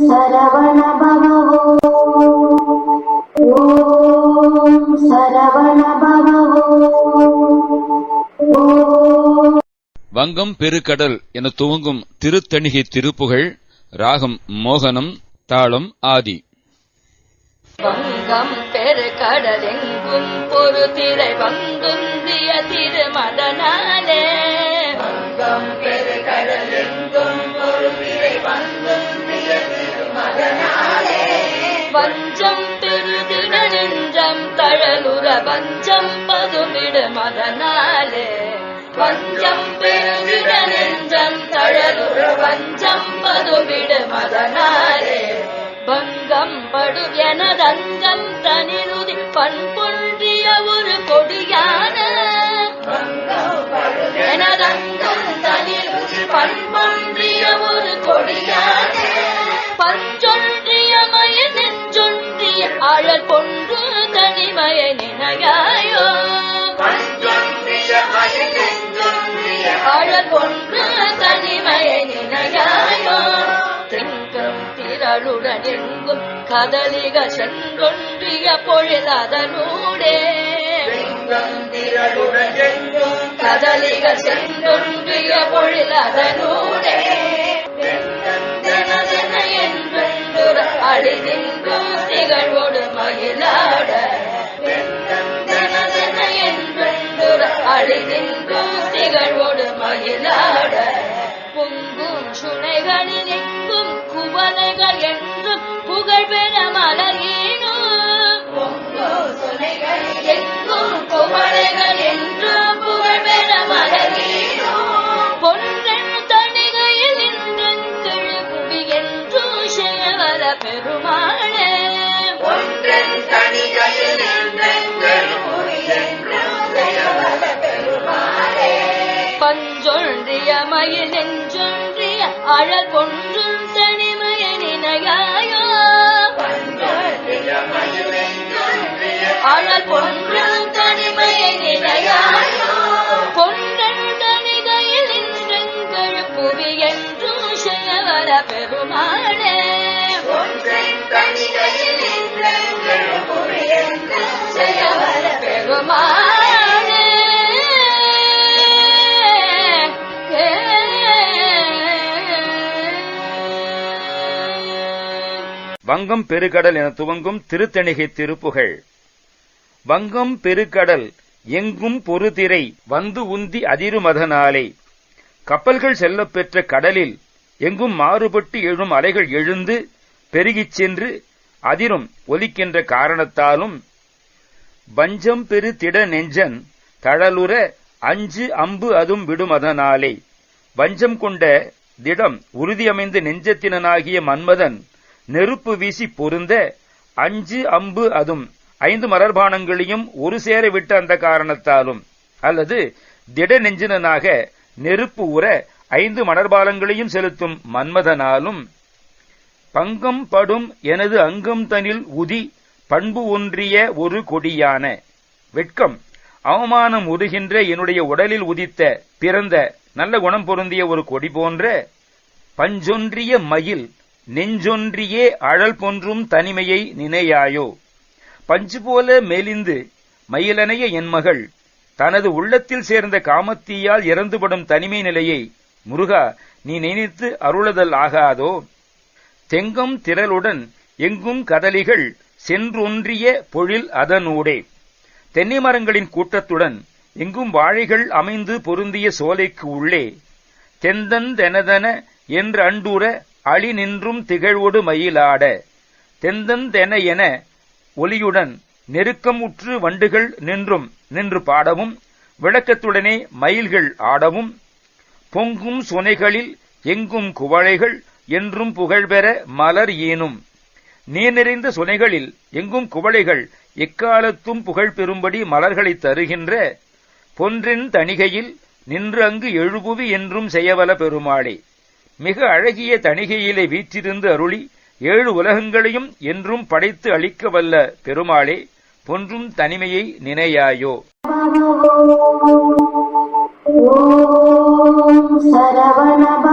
சரவண பவோ ஓம் சரவண பவோ வங்கம் பெருக்கடல் என துவங்கும் திருத்தணிகை திருப்புகள் ராகம் மோகனம் தாளம் ஆதி. வங்கம் பெருகடலெங்கும் ஒரு திரை வந்துந்திய திருமதனாய் வஞ்சம் பெருதிட நெஞ்சம் தழலுற வஞ்சம் பதுமிட மதனாலே. வஞ்சம் பெருதிட நெஞ்சம் தழலுற வஞ்சம் கொன்று தனிமையை நினையாயோ? திங்கம் திரளுடன் எங்கும் கதலிக சென்றொன்றிய பொழுதனூடே திரளுடன் எங்கும் கதலிக சென்றொன்றிய பொழுததனூடே பெருமாளே பொன்றன் தணிகையில் பஞ்சொன்றிய மயில் என்றொன்றிய அழல் பொன்றும் அழல் பொன்றும் தனிமய நினையாயோ பொன்றன் தனிகையில் இன்றெங்கள் புவி என்றும் சேவர பெருமாளே சேவர பெருமாளே வங்கம் பெருக்கடல் என துவங்கும் திருத்தணிகை திருப்புகழ் வங்கம் பெருக்கடல் எங்கும் பொறுதிரை வந்து உந்தி அதிருமதனாலே. கப்பல்கள் செல்லப்பெற்ற கடலில் எங்கும் மாறுபட்டு எழும் அலைகள் எழுந்து பெருகிச் சென்று அதிரும் ஒலிக்கின்ற காரணத்தாலும் வஞ்சம் பெரு திட நெஞ்சன் தழலுற அஞ்சு அம்பு அதும் விடுமதனாலே. வஞ்சம் கொண்ட திடம் உறுதியமைந்த நெஞ்சத்தினனாகிய மன்மதன் நெருப்பு வீசி பொருந்த அஞ்சு அம்பு அதும் ஐந்து மலர்பானங்களையும் ஒரு சேர விட்ட அந்த காரணத்தாலும் அல்லது திட நெஞ்சினனாக நெருப்பு உற ஐந்து மலர்பாலங்களையும் செலுத்தும் மன்மதனாலும் பங்கம் படும் எனது அங்கம் தனில் உதி பண்பு ஒன்றிய ஒரு கொடியான. வெட்கம் அவமானம் உருகின்ற என்னுடைய உடலில் உதித்த பிறந்த நல்ல குணம் பொருந்திய ஒரு கொடி போன்ற பஞ்சொன்றிய மயில் நெஞ்சொன்றியே அழல் போன்றும் தனிமையை நினையாயோ? பஞ்சு போல மேலிந்து மயிலனைய என் மகள். தனது உள்ளத்தில் சேர்ந்த காமத்தீயால் இறந்துபடும் தனிமை நிலையை முருகா நீ நினைத்து அருளுதல் ஆகாதோ? தெங்கும் திரளுடன் எங்கும் கதலிகள் சென்றொன்றிய பொழில் அதனூடே. தென்னை மரங்களின் கூட்டத்துடன் எங்கும் வாழைகள் அமைந்து பொருந்திய சோலைக்கு உள்ளே. தெந்தன் தெனதன என்று அண்டூர அழி நின்றும் திகழ்வோடு மயிலாட. தெந்தன் தென என ஒலியுடன் நெருக்கம் உற்று வண்டுகள் நின்றும் நின்று பாடவும் விளக்கத்துடனே மயில்கள் ஆடவும் பொங்கும் சுனைகளில் எங்கும் குவளைகள் என்றும் புகழ்பெற மலர் ஏனும் நீர் நிறைந்த சுனைகளில் எங்கும் குவளைகள் எக்காலத்தும் புகழ் பெறும்படி மலர்களை தருகின்ற பொன்றின் தணிகையில் நின்று அங்கு எழுபுவி என்றும் செய்யவல பெருமாளே. மிக அழகிய தணிகையிலே வீற்றிருந்து அருளி ஏழு உலகங்களையும் என்றும் படைத்து அளிக்க வல்ல பெருமாளே பொன்றும் தனிமையை நினையாயோ. சரவணப